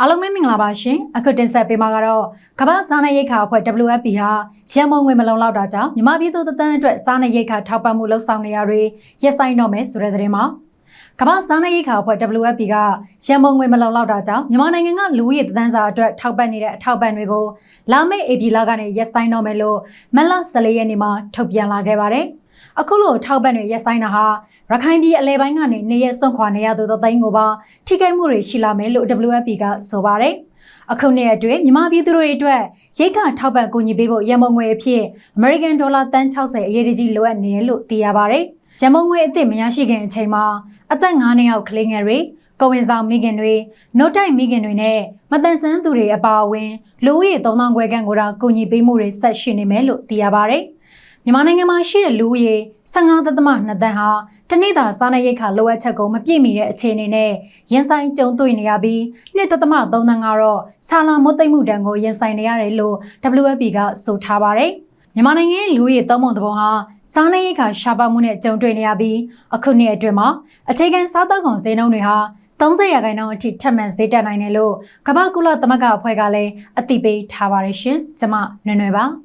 အားလုံးပဲမင်္ဂလာပါရှင်အခုတင်ဆက်ပေးမှာကတော့ကမ္ဘာစားနပ်ရိက္ခာအဖွဲ့ WFP ဟာရန်မုံငွေမလုံလောက်တာကြောင့်မြန်မာပြည်သူသန်းအတွက်စားနပ်ရိက္ခာထောက်ပံ့မှုလှုပ်ဆောင်နေရတွေရက်ဆိုင်တော့မယ်ဆိုတဲ့သတင်းမှာကမ္ဘာစားနပ်ရိက္ခာအဖွဲ့ WFP ကရန်မုံငွေမလုံလောက်တာကြောင့်မြန်မာနိုင်ငံကလူဦးရေသန်းစာအတွက်ထောက်ပံ့နေတဲ့အထောက်ပံ့တွေကိုလာမယ့် AP လကနေရက်ဆိုင်တော့မယ်လို့မက်လ14ရက်နေ့မှာထုတ်ပြန်လာခဲ့ပါတယ် အခုလိုထောက်ပံ့တွေရက်ဆိုင်တာဟာရခိုင်ပြည်အလဲပိုင်းကနေနေရစွန့်ခွာနေရသူသသိန်းကိုပါထိခိုက်မှုတွေရှိလာမယ်လို့ WFP ကဆိုပါတယ်။အခုနှစ်အတွင်းမြန်မာပြည်သူတွေအတွက်ရိတ်ခထောက်ပံ့ကူညီပေးဖို့ရန်မုံငွေအဖြစ် American Dollar တန်း60အရေးကြီးလိုအပ်နေတယ်လို့သိရပါတယ်။ရန်မုံငွေအစ်စ်မရရှိခင်အချိန်မှာအသက်9နှစ်အောက်ကလေးငယ်တွေကိုဝင်ဆောင်မိခင်တွေနှုတ်တိုက်မိခင်တွေနဲ့မတန်ဆန်းသူတွေအပါအဝင်လူဦးရေ3000ခွဲခန့်ကိုတော့ကူညီပေးမှုတွေဆက်ရှိနေမယ်လို့သိရပါတယ်။ မြန်မာနိုင်ငံမှာရှိတဲ့လူဦးရေ15သက်သမ2တန်းဟာတနေ့တာစားနပ်ရိက္ခာလိုအပ်ချက်ကိုမပြည့်မီတဲ့အခြေအနေနဲ့ရင်ဆိုင်ကြုံတွေ့နေရပြီးနှစ်သက်သမ3တန်းကတော့ဆာလာမွတ်သိမ့်မှုတန်းကိုရင်ဆိုင်နေရတယ်လို့ WFP ကဆိုထားပါတယ်။မြန်မာနိုင်ငံရဲ့လူဦးရေသုံးပုံတစ်ပုံဟာစားနပ်ရိက္ခာရှားပါမှုနဲ့ကြုံတွေ့နေရပြီးအခုနှစ်အတွင်းမှာအခြေခံစားသောက်ကုန်ဈေးနှုန်းတွေဟာ30ရာခိုင်နှုန်းအထိထပ်မံဈေးတက်နိုင်တယ်လို့ကမ္ဘာကုလသမဂ္ဂအဖွဲ့ကလည်းအသိပေးထားပါတယ်ရှင်။ကျွန်မနွယ်နွယ်ပါ။